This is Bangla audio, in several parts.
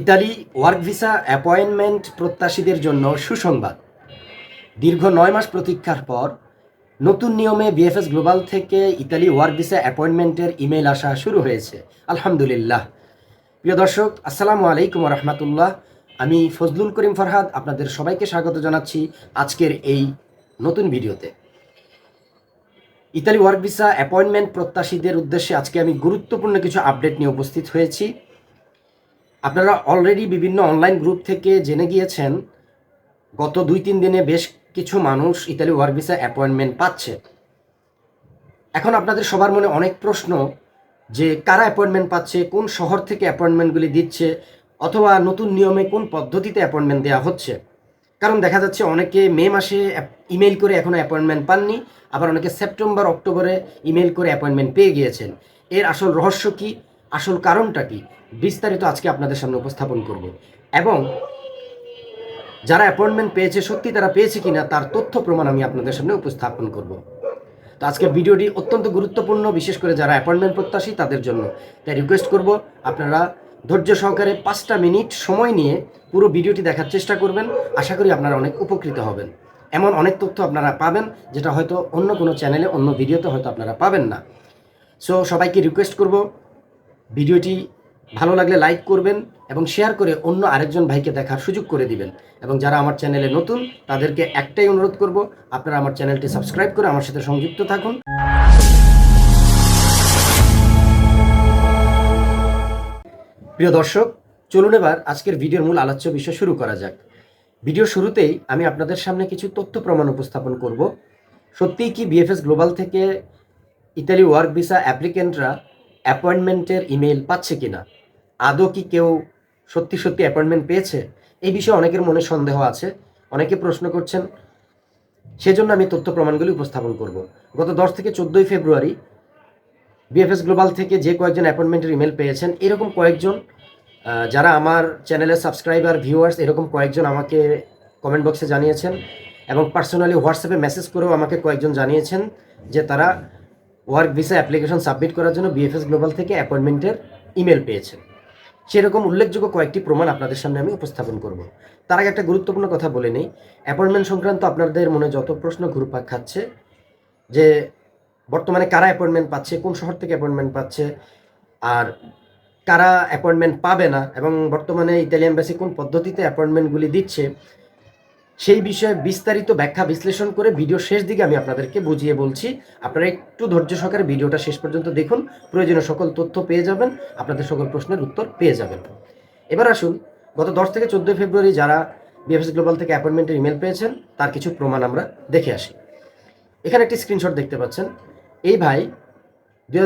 ইতালি ওয়ার্ক ভিসা অ্যাপয়েন্টমেন্ট প্রত্যাশীদের জন্য সুসংবাদ। দীর্ঘ নয় মাস প্রতীক্ষার পর নতুন নিয়মে বিএফএস গ্লোবাল থেকে ইতালি ওয়ার্ক ভিসা অ্যাপয়েন্টমেন্টের ইমেল আসা শুরু হয়েছে। আলহামদুলিল্লাহ। প্রিয় দর্শক, আসসালামু আলাইকুম রহমতুল্লাহ। আমি ফজলুল করিম ফরহাদ, আপনাদের সবাইকে স্বাগত জানাচ্ছি আজকের এই নতুন ভিডিওতে। ইতালি ওয়ার্ক ভিসা অ্যাপয়েন্টমেন্ট প্রত্যাশীদের উদ্দেশ্যে আজকে আমি গুরুত্বপূর্ণ কিছু আপডেট নিয়ে উপস্থিত হয়েছি। আপনারা অলরেডি বিভিন্ন অনলাইন গ্রুপ থেকে জেনে গিয়েছেন, গত দুই তিন দিনে বেশ কিছু মানুষ ইতালি ওয়ার্ক ভিসা অ্যাপয়েন্টমেন্ট পাচ্ছে। এখন আপনাদের সবার মনে অনেক প্রশ্ন যে কারা অ্যাপয়েন্টমেন্ট পাচ্ছে, কোন শহর থেকে অ্যাপয়েন্টমেন্টগুলি দিচ্ছে, অথবা নতুন নিয়মে কোন পদ্ধতিতে অ্যাপয়েন্টমেন্ট দেওয়া হচ্ছে। কারণ দেখা যাচ্ছে অনেকে মে মাসে ইমেল করে এখনও অ্যাপয়েন্টমেন্ট পাননি, আবার অনেকে সেপ্টেম্বর অক্টোবরে ইমেল করে অ্যাপয়েন্টমেন্ট পেয়ে গিয়েছেন। এর আসল রহস্য কি? আসল কারণটা কি? বিস্তারিত আজকে আপনাদের সামনে উপস্থাপন করব। এবং যারা অ্যাপয়েন্টমেন্ট পেয়েছে, সত্যি তারা পেয়েছে কিনা তার তথ্য প্রমাণ আমি আপনাদের সামনে উপস্থাপন করব। তো আজকের ভিডিওটি অত্যন্ত গুরুত্বপূর্ণ, বিশেষ করে যারা অ্যাপয়েন্টমেন্ট প্রত্যাশী তাদের জন্য। তাই রিকোয়েস্ট করব আপনারা ধৈর্য সহকারে পাঁচটা মিনিট সময় নিয়ে পুরো ভিডিওটি দেখার চেষ্টা করবেন। আশা করি আপনারা অনেক উপকৃত হবেন। এমন অনেক তথ্য আপনারা পাবেন, যেটা হয়তো অন্য কোনো চ্যানেলে অন্য ভিডিওতে হয়তো আপনারা পাবেন না। সো সবাইকে রিকোয়েস্ট করব, ভিডিওটি ভালো লাগলে লাইক করবেন এবং শেয়ার করে অন্য আরেকজন ভাইকে দেখার সুযোগ করে দিবেন। এবং যারা আমার চ্যানেলে নতুন, তাদেরকে একটাই অনুরোধ করব, আপনারা আমার চ্যানেলটি সাবস্ক্রাইব করে আমার সাথে সংযুক্ত থাকুন। প্রিয় দর্শক, চলুন এবার আজকের ভিডিওর মূল আলোচ্য বিষয় শুরু করা যাক। ভিডিও শুরুতেই আমি আপনাদের সামনে কিছু তথ্য প্রমাণ উপস্থাপন করব। সত্যিই কি বিএফএস গ্লোবাল থেকে ইতালি ওয়ার্ক ভিসা অ্যাপ্লিকেন্টরা অ্যাপয়েন্টমেন্টের ইমেল পাচ্ছে কিনা? আদৌ কি কেউ সত্যি সত্যি অ্যাপয়েন্টমেন্ট পেয়েছে? এই বিষয়ে অনেকের মনে সন্দেহ আছে। অনেকে প্রশ্ন করছেন, সেজন্য আমি তথ্য প্রমাণগুলি উপস্থাপন করব। গত দশ থেকে চোদ্দোই ফেব্রুয়ারি বিএফএস গ্লোবাল থেকে যে কয়েকজন অ্যাপয়েন্টমেন্টের ইমেল পেয়েছেন, এরকম কয়েকজন যারা আমার চ্যানেলের সাবস্ক্রাইবার ভিউয়ার্স এরকম কয়েকজন আমাকে কমেন্ট বক্সে জানিয়েছেন এবং পার্সোনালি হোয়াটসঅ্যাপে মেসেজ করেও আমাকে কয়েকজন জানিয়েছেন যে তারা ওয়ার্ক ভিসা অ্যাপ্লিকেশন সাবমিট করার জন্য বিএফএস গ্লোবাল থেকে অ্যাপয়েন্টমেন্টের ইমেল পেয়েছেন। সেরকম উল্লেখযোগ্য কয়েকটি প্রমাণ আপনাদের সামনে আমি উপস্থাপন করব। তার আগে একটা গুরুত্বপূর্ণ কথা বলে নিই। অ্যাপয়েন্টমেন্ট সংক্রান্ত আপনাদের মনে যত প্রশ্ন ঘুরপাক খাচ্ছে, যে বর্তমানে কারা অ্যাপয়েন্টমেন্ট পাচ্ছে, কোন শহর থেকে অ্যাপয়েন্টমেন্ট পাচ্ছে, আর কারা অ্যাপয়েন্টমেন্ট পাবে না, এবং বর্তমানে ইতালিয়ান এম্বাসি কোন পদ্ধতিতে অ্যাপয়েন্টমেন্টগুলি দিচ্ছে সেই বিষয়ে বিস্তারিত ব্যাখ্যা বিশ্লেষণ করে ভিডিও শেষ দিকে আমি আপনাদেরকে বুঝিয়ে বলছি। আপনারা একটু ধৈর্য সহকারে ভিডিওটা শেষ পর্যন্ত দেখুন। প্রয়োজনীয় সকল তথ্য পেয়ে যাবেন, আপনাদের সকল প্রশ্নের উত্তর পেয়ে যাবেন। এবার আসুন, গত দশ থেকে চোদ্দোই ফেব্রুয়ারি যারা বিএফএস গ্লোবাল থেকে অ্যাপয়েন্টমেন্টের ইমেল পেয়েছেন, তার কিছু প্রমাণ আমরা দেখে আসি। এখানে একটি স্ক্রিনশট দেখতে পাচ্ছেন। এই ভাই দুই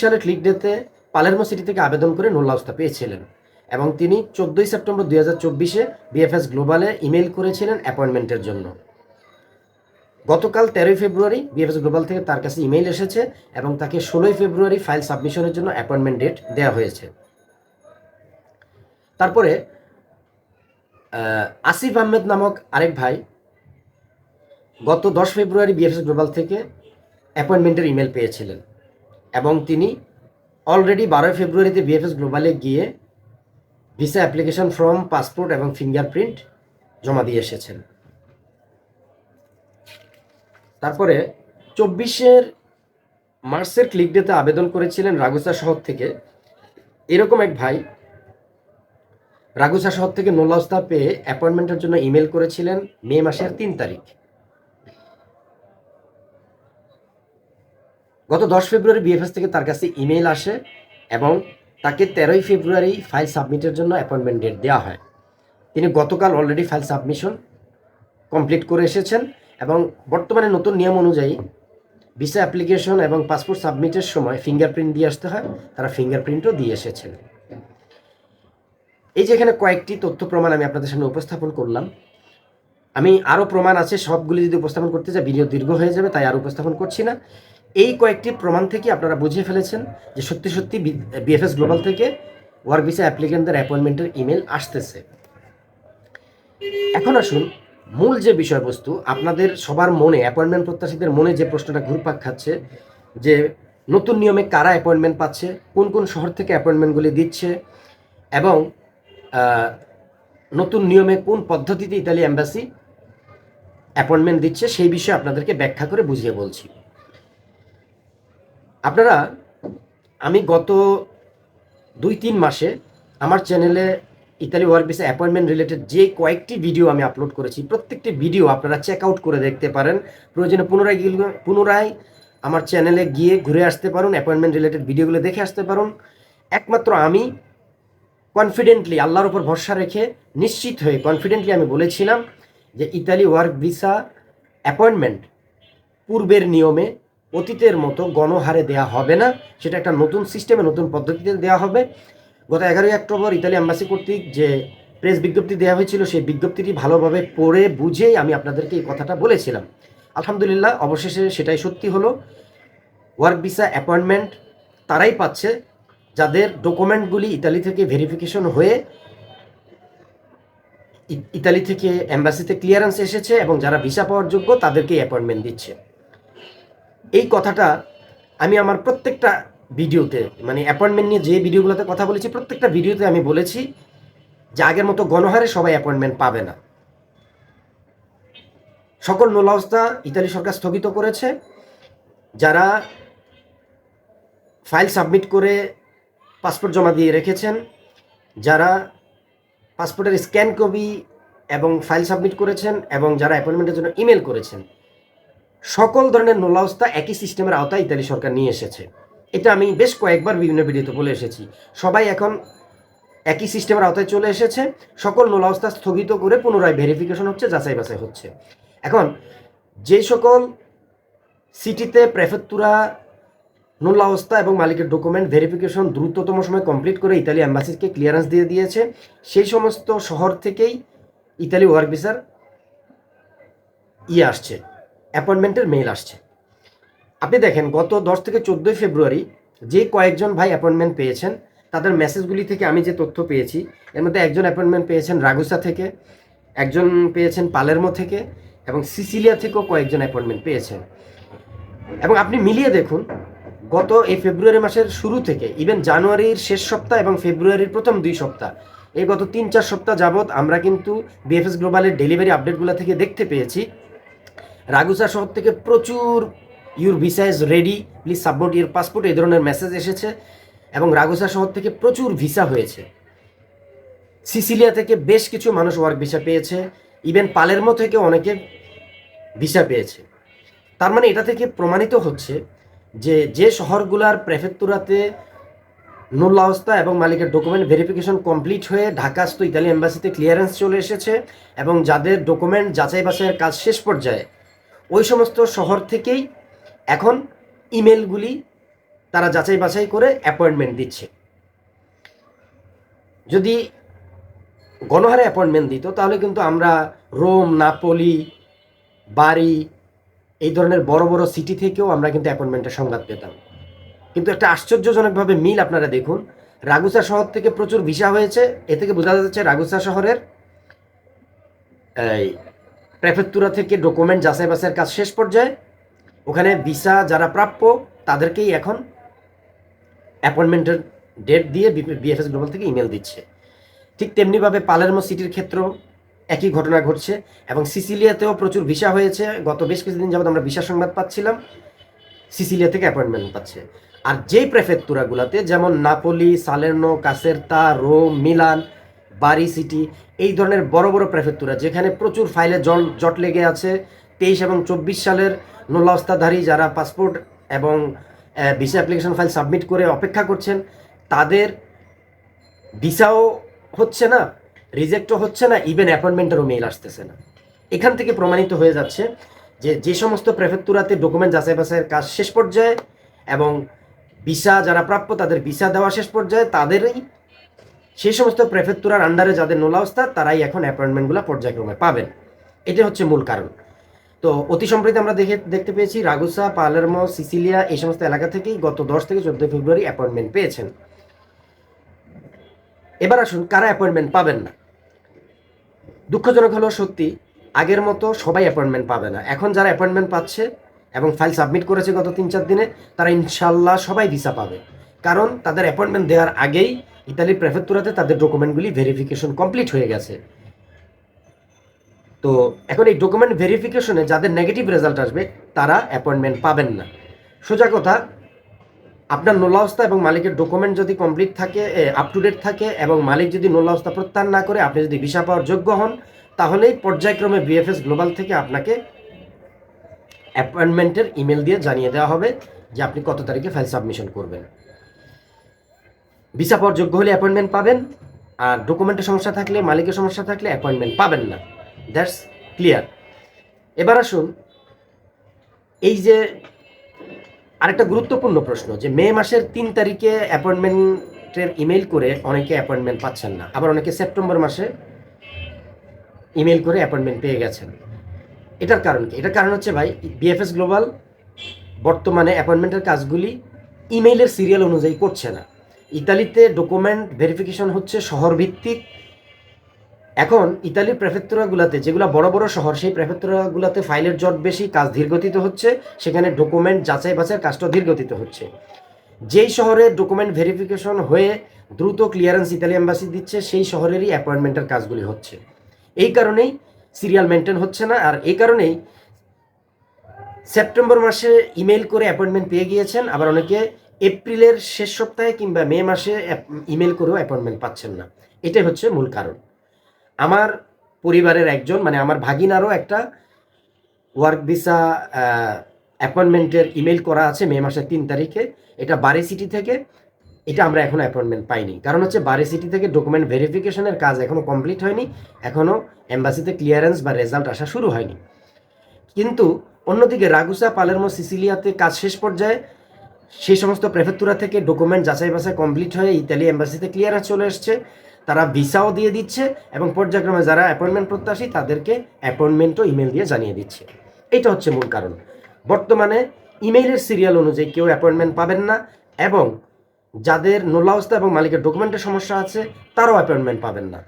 সালে ক্লিক ডেতে পালেরমো সিটি থেকে আবেদন করে নোল্লাউস্তা পেয়েছিলেন। এবং তিনি চোদ্দোই সেপ্টেম্বর দুই হাজার চব্বিশে বিএফএস গ্লোবালে ইমেল করেছিলেন অ্যাপয়েন্টমেন্টের জন্য। গতকাল তেরোই ফেব্রুয়ারি বিএফএস গ্লোবাল থেকে তার কাছে ইমেল এসেছে এবং তাকে ষোলোই ফেব্রুয়ারি ফাইল সাবমিশনের জন্য অ্যাপয়েন্টমেন্ট ডেট দেওয়া হয়েছে। তারপরে আসিফ আহমেদ নামক আরেক ভাই গত দশ ফেব্রুয়ারি বিএফএস গ্লোবাল থেকে অ্যাপয়েন্টমেন্টের ইমেল পেয়েছিলেন এবং তিনি অলরেডি বারোই ফেব্রুয়ারিতে বিএফএস গ্লোবালে গিয়ে ভিসা অ্যাপ্লিকেশন ফর্ম, পাসপোর্ট এবং ফিঙ্গারপ্রিন্ট জমা দিয়ে এসেছেন। তারপরে চব্বিশের মার্চের ক্লিক ডেতে আবেদন করেছিলেন রাগুসা শহর থেকে। এরকম এক ভাই রাগুসা শহর থেকে নোলাস্তা পেয়ে অ্যাপয়েন্টমেন্টের জন্য ইমেল করেছিলেন মে মাসের তিন তারিখ। গত দশ ফেব্রুয়ারি বিএফএস থেকে তার কাছে ইমেল আসে এবং তাকে তেরোই ফেব্রুয়ারি ফাইল সাবমিটের জন্য অ্যাপয়েন্টমেন্ট ডেট দেওয়া হয়। তিনি গতকাল অলরেডি ফাইল সাবমিশন কমপ্লিট করে এসেছেন এবং বর্তমানে নতুন নিয়ম অনুযায়ী ভিসা অ্যাপ্লিকেশন এবং পাসপোর্ট সাবমিটের সময় ফিঙ্গারপ্রিন্ট দিয়ে আসতে হয়, তারা ফিঙ্গারপ্রিন্টও দিয়ে এসেছেন। এই যে এখানে কয়েকটি তথ্য প্রমাণ আমি আপনাদের সামনে উপস্থাপন করলাম। আমি আরও প্রমাণ আছে, সবগুলি যদি উপস্থাপন করতে চাই, ভিডিও দীর্ঘ হয়ে যাবে, তাই আর উপস্থাপন করছি না। এই কয়েকটি প্রমাণ থেকে আপনারা বুঝিয়ে ফেলেছেন যে সত্যি সত্যি বিএফএস গ্লোবাল থেকে ওয়ার্ক ভিসা অ্যাপ্লিকেন্টদের অ্যাপয়েন্টমেন্টের ইমেল আসতেছে। এখন আসুন, মূল যে বিষয়বস্তু, আপনাদের সবার মনে অ্যাপয়েন্টমেন্ট প্রত্যাশীদের মনে যে প্রশ্নটা ঘুরপাক খাচ্ছে, যে নতুন নিয়মে কারা অ্যাপয়েন্টমেন্ট পাচ্ছে, কোন কোন শহর থেকে অ্যাপয়েন্টমেন্টগুলি দিচ্ছে, এবং নতুন নিয়মে কোন পদ্ধতিতে ইতালি অ্যাম্বাসি অ্যাপয়েন্টমেন্ট দিচ্ছে, সেই বিষয়ে আপনাদেরকে ব্যাখ্যা করে বুঝিয়ে বলছি। আপনারা, আমি গত দুই তিন মাসে আমার চ্যানেলে Italy work visa appointment related যে কয়েকটি ভিডিও আমি আপলোড করেছি, প্রত্যেকটি ভিডিও আপনারা চেক আউট করে দেখতে পারেন। প্রয়োজনে পুনরায় পুনরায় আমার চ্যানেলে গিয়ে ঘুরে আসতে পারুন, অ্যাপয়েন্টমেন্ট রিলেটেড ভিডিওগুলো দেখে আসতে পারুন। একমাত্র আমি কনফিডেন্টলি আল্লাহর উপর ভরসা রেখে নিশ্চিত হয়ে কনফিডেন্টলি আমি বলেছিলাম যে ইতালি ওয়ার্ক ভিসা অ্যাপয়েন্টমেন্ট পূর্বের নিয়মে অতীতের মতো গণহারে দেয়া হবে না। সেটা একটা নতুন সিস্টেমে নতুন পদ্ধতিতে দেওয়া হবে। গত এগারোই অক্টোবর ইতালি অ্যাম্বাসি কর্তৃক যে প্রেস বিজ্ঞপ্তি দেওয়া হয়েছিল, সেই বিজ্ঞপ্তিটি ভালোভাবে পড়ে বুঝেই আমি আপনাদেরকে এই কথাটা বলেছিলাম। আলহামদুলিল্লাহ, অবশেষে সেটাই সত্যি হলো। ওয়ার্ক ভিসা অ্যাপয়েন্টমেন্ট তারাই পাচ্ছে, যাদের ডকুমেন্টগুলি ইতালি থেকে ভেরিফিকেশন হয়ে ইতালি থেকে অ্যাম্বাসিতে ক্লিয়ারেন্স এসেছে এবং যারা ভিসা পাওয়ার যোগ্য তাদেরকেই অ্যাপয়েন্টমেন্ট দিচ্ছে। এই কথাটা আমি আমার প্রত্যেকটা ভিডিওতে মানে অ্যাপয়েন্টমেন্ট নিয়ে যে ভিডিওগুলোতে কথা বলেছি, প্রত্যেকটা ভিডিওতে আমি বলেছি যে আগের মতো গণহারে সবাই অ্যাপয়েন্টমেন্ট পাবে না। সকল নোলাবস্থা ইতালি সরকার স্থগিত করেছে। যারা ফাইল সাবমিট করে পাসপোর্ট জমা দিয়ে রেখেছেন, যারা পাসপোর্টের স্ক্যান কপি এবং ফাইল সাবমিট করেছেন এবং যারা অ্যাপয়েন্টমেন্টের জন্য ইমেল করেছেন সকল ধরনের নোলাবস্থা একই সিস্টেমের আওতায় ইতালি সরকার নিয়ে এসেছে। এটা আমি বেশ কয়েকবার বিভিন্ন ভিডিওতে বলে এসেছি। সবাই এখন একই সিস্টেমের আওতায় চলে এসেছে। সকল নোলাবস্থা স্থগিত করে পুনরায় ভেরিফিকেশন হচ্ছে, যাচাই বাছাই হচ্ছে। এখন, যে সকল সিটিতে প্রেফেক্তুরা নুল অবস্থা এবং মালিকের ডকুমেন্ট ভেরিফিকেশন দ্রুততম সময় কমপ্লিট করে ইতালি অ্যাম্বাসিকে ক্লিয়ারেন্স দিয়ে দিয়েছে, সেই সমস্ত শহর থেকেই ইতালি ওয়ার্ক ভিসার ইয়ে আসছে। অ্যাপয়েন্টমেন্টের মেইল আসছে। আপনি দেখেন, গত দশ থেকে চোদ্দোই ফেব্রুয়ারি যে কয়েকজন ভাই অ্যাপয়েন্টমেন্ট পেয়েছেন, তাদের মেসেজগুলি থেকে আমি যে তথ্য পেয়েছি, এর মধ্যে একজন অ্যাপয়েন্টমেন্ট পেয়েছেন রাগুসা থেকে, একজন পেয়েছেন পালেরমো থেকে, এবং সিসিলিয়া থেকেও কয়েকজন অ্যাপয়েন্টমেন্ট পেয়েছেন। এবং আপনি মিলিয়ে দেখুন, গত এই ফেব্রুয়ারি মাসের শুরু থেকে ইভেন জানুয়ারির শেষ সপ্তাহ এবং ফেব্রুয়ারির প্রথম দুই সপ্তাহ, এই গত তিন চার সপ্তাহ যাবৎ আমরা কিন্তু বিএফএস গ্লোবালের ডেলিভারি আপডেটগুলো থেকে দেখতে পেয়েছি। রাগুসা শহর থেকে প্রচুর your visa is ready please submit your passport এই ধরনের মেসেজ এসেছে এবং রাগুসা শহর থেকে প্রচুর ভিসা হয়েছে। সিসিলিয়া থেকে বেশ কিছু মানুষ ওয়ার্ক ভিসা পেয়েছে ইভেন পালেরমো থেকে অনেকে ভিসা পেয়েছে। তার মানে এটা থেকে প্রমাণিত হচ্ছে যে যে শহরগুলার প্রেফেক্তুরাতে নুল অবস্থা এবং মালিকের ডকুমেন্ট ভেরিফিকেশন কমপ্লিট হয়ে ঢাকাস্থ ইতালি এম্বাসিতে ক্লিয়ারেন্স চলে এসেছে এবং যাদের ডকুমেন্ট যাচাই বাছাইয়ের কাজ শেষ পর্যায়ে ওই সমস্ত শহর থেকেই এখন ইমেলগুলি তারা যাচাই বাছাই করে অ্যাপয়েন্টমেন্ট দিচ্ছে। যদি গণহারে অ্যাপয়েন্টমেন্ট দিত, তাহলে কিন্তু আমরা রোম, নাপোলি বাড়ি এই ধরনের বড় বড় সিটি থেকেও আমরা কিন্তু অ্যাপয়েন্টমেন্টের সংবাদ পেতাম। কিন্তু একটা আশ্চর্যজনকভাবে মিল আপনারা দেখুন, রাগুসা শহর থেকে প্রচুর ভিসা হয়েছে। এ থেকে বোঝা যাচ্ছে রাগুসা শহরের প্রেফেক্তুরা থেকে ডকুমেন্ট যাচাই বাছাইয়ের কাজ শেষ পর্যায়ে, ওখানে ভিসা যারা প্রাপ্য, তাদেরকেই এখন অ্যাপয়েন্টমেন্টের ডেট দিয়ে বিএফএস গ্লোবাল থেকে ইমেল দিচ্ছে। ঠিক তেমনিভাবে পালেরমো সিটির ক্ষেত্রেও একই ঘটনা ঘটছে এবং সিসিলিয়াতেও প্রচুর ভিসা হয়েছে। গত বেশ কিছুদিন যাবত আমরা ভিসা সংবাদ পাচ্ছিলাম, সিসিলিয়া থেকে অ্যাপয়েন্টমেন্ট পাচ্ছে। আর যেই প্রেফেক্তুরাগুলোতে যেমন Napoli Salerno Caserta Rome Milan Bari city এই ধরনের বড় বড় প্রেফেক্তুরা যেখানে প্রচুর ফাইলে জল জট লেগে আছে। তেইশ এবং চব্বিশ সালের নোলাবস্থাধারী যারা পাসপোর্ট এবং ভিসা অ্যাপ্লিকেশন ফাইল সাবমিট করে অপেক্ষা করছেন, তাদের ভিসাও হচ্ছে না রিজেক্টও হচ্ছে না ইভেন অ্যাপয়েন্টমেন্টেরও মেইল আসতেছে না। এখান থেকে প্রমাণিত হয়ে যাচ্ছে যে যে সমস্ত প্রেফেক্তুরাতে ডকুমেন্ট যাচাই বাছাইয়ের কাজ শেষ পর্যায়ে এবং ভিসা যারা প্রাপ্য তাদের ভিসা দেওয়া শেষ পর্যায়ে, তাদেরই সেই সমস্ত প্রেফেক্তুরার আন্ডারে যাদের নোলা নোলাবস্থা তারাই এখন অ্যাপয়েন্টমেন্টগুলো পর্যায়ক্রমে পাবেন। এটা হচ্ছে মূল কারণ। তো অতি সম্প্রতি আমরা দেখে, দেখতে পেয়েছি রাগুসা, পালেরমো, সিসিলিয়া, এই সমস্ত এলাকা থেকেই গত দশ থেকে চোদ্দোই ফেব্রুয়ারি অ্যাপয়েন্টমেন্ট পেয়েছেন। এবার আসুন, কারা অ্যাপয়েন্টমেন্ট পাবেন না? দুঃখজনক হলো সত্যি, আগের মতো সবাই অ্যাপয়েন্টমেন্ট পাবে না। এখন যারা অ্যাপয়েন্টমেন্ট পাচ্ছে এবং ফাইল সাবমিট করেছে গত তিন চার দিনে, তারা ইনশাল্লাহ সবাই ভিসা পাবে। কারণ তাদের অ্যাপয়েন্টমেন্ট দেওয়ার আগেই ইতালির প্রেফেক্তুরাতে তাদের ডকুমেন্টগুলি ভেরিফিকেশন কমপ্লিট হয়ে গেছে। তো এখন এই ডকুমেন্ট ভেরিফিকেশনে যাদের নেগেটিভ রেজাল্ট আসবে, তারা অ্যাপয়েন্টমেন্ট পাবেন না। সোজা কথা, আপনার নোলাবস্থা এবং মালিকের ডকুমেন্ট যদি কমপ্লিট থাকে আপ টু ডেট থাকে এবং মালিক যদি নোলাবস্থা প্রত্যাহার না করে আপনি যদি ভিসা পাওয়ার যোগ্য হন, তাহলেই পর্যায়ক্রমে বিএফএস গ্লোবাল থেকে আপনাকে অ্যাপয়েন্টমেন্টের ইমেল দিয়ে জানিয়ে দেওয়া হবে যে আপনি কত তারিখে ফাইল সাবমিশন করবেন। ভিসা পাওয়ার যোগ্য হলে অ্যাপয়েন্টমেন্ট পাবেন আর ডকুমেন্টের সমস্যা থাকলে, মালিকের সমস্যা থাকলে অ্যাপয়েন্টমেন্ট পাবেন না। দ্যাটস ক্লিয়ার এবার আসুন, এই যে আরেকটা গুরুত্বপূর্ণ প্রশ্ন যে মে মাসের তিন তারিখে অ্যাপয়েন্টমেন্টের ইমেল করে অনেকে অ্যাপয়েন্টমেন্ট পাচ্ছেন না। আবার অনেকে সেপ্টেম্বর মাসে ইমেল করে অ্যাপয়েন্টমেন্ট পেয়ে গেছেন। এটার কারণ কি? এটার কারণ হচ্ছে ভাই বিএফএস গ্লোবাল বর্তমানে অ্যাপয়েন্টমেন্টের কাজগুলি ইমেইলের সিরিয়াল অনুযায়ী করছে না। ইতালিতে ডকুমেন্ট ভেরিফিকেশন হচ্ছে শহরভিত্তিক। এখন ইতালির প্রেফেক্টুরাগুলোতে, যেগুলো বড় বড় শহর, সেই প্রেফেক্টুরাগুলোতে ফাইলের জট বেশি, কাজ ধীরগতিতে হচ্ছে। সেখানে ডকুমেন্ট যাচাই বাছাই কাজটা ধীরগতিতে হচ্ছে। যেই শহরে ডকুমেন্ট ভেরিফিকেশন হয়ে দ্রুত ক্লিয়ারেন্স ইতালি এম্বাসি দিচ্ছে, সেই শহরেরই অ্যাপয়েন্টমেন্টের কাজগুলি হচ্ছে। এই কারণেই সিরিয়াল মেনটেন হচ্ছে না, আর এই কারণেই সেপ্টেম্বর মাসে ইমেল করে অ্যাপয়েন্টমেন্ট পেয়ে গিয়েছেন। আবার অনেকে এপ্রিলের শেষ সপ্তাহে কিংবা মে মাসে ইমেল করেও অ্যাপয়েন্টমেন্ট পাচ্ছেন না। এটাই হচ্ছে মূল কারণ। আমার পরিবারের একজন মানে আমার ভাগিনারও একটা ওয়ার্ক ভিসা অ্যাপয়েন্টমেন্টের ইমেল করা আছে মে মাসের তিন তারিখে। এটা বারি সিটি থেকে। এটা আমরা এখনও অ্যাপয়েন্টমেন্ট পাইনি। কারণ হচ্ছে বারি সিটি থেকে ডকুমেন্ট ভেরিফিকেশনের কাজ এখনও কমপ্লিট হয়নি। এখনও এম্বাসিতে ক্লিয়ারেন্স বা রেজাল্ট আসা শুরু হয়নি। কিন্তু অন্যদিকে রাগুসা, পালেরমো, সিসিলিয়াতে কাজ শেষ পর্যায়ে সেই সমস্ত প্রেফেক্তুরা থেকে ডকুমেন্ট যাচাই বাছাই কমপ্লিট হয়ে ইতালি এম্বাসিতে ক্লিয়ারেন্স চলে এসছে। তারা ভিসাও দিয়ে দিচ্ছে এবং পর্যায়ক্রমে যারা অ্যাপয়েন্টমেন্ট প্রত্যাশী তাদেরকে অ্যাপয়েন্টমেন্টও ইমেল দিয়ে জানিয়ে দিচ্ছে। এটা হচ্ছে মূল কারণ। বর্তমানে ইমেইলের সিরিয়াল অনুযায়ী কেউ অ্যাপয়েন্টমেন্ট পাবেন না এবং যাদের নোলাবস্থা এবং মালিকের ডকুমেন্টের সমস্যা আছে, তারাও অ্যাপয়েন্টমেন্ট পাবেন না।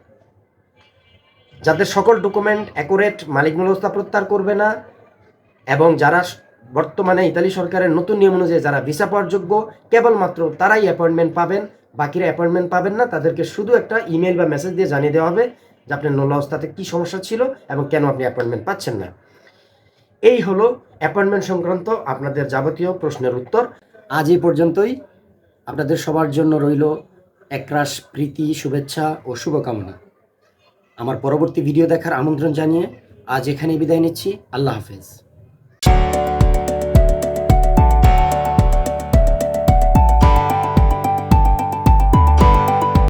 যাদের সকল ডকুমেন্ট অ্যাকুরেট মালিক নোলাবস্থা প্রত্যাহার করবে না এবং যারা বর্তমানে ইতালি সরকারের নতুন নিয়ম অনুযায়ী যারা ভিসা পাওয়ার যোগ্য কেবলমাত্র তারাই অ্যাপয়েন্টমেন্ট পাবেন। বাকিরা অ্যাপয়েন্টমেন্ট পাবেন না, তাদেরকে শুধু একটা ইমেল বা মেসেজ দিয়ে জানিয়ে দেওয়া হবে যে আপনার নোলা অবস্থাতে কী সমস্যা ছিল এবং কেন আপনি অ্যাপয়েন্টমেন্ট পাচ্ছেন না। এই হলো অ্যাপয়েন্টমেন্ট সংক্রান্ত আপনাদের যাবতীয় প্রশ্নের উত্তর। আজ এই পর্যন্তই। আপনাদের সবার জন্য রইল একরাশ প্রীতি, শুভেচ্ছা ও শুভকামনা। আমার পরবর্তী ভিডিও দেখার আমন্ত্রণ জানিয়ে আজ এখানেই বিদায় নিচ্ছি। আল্লাহ হাফেজ।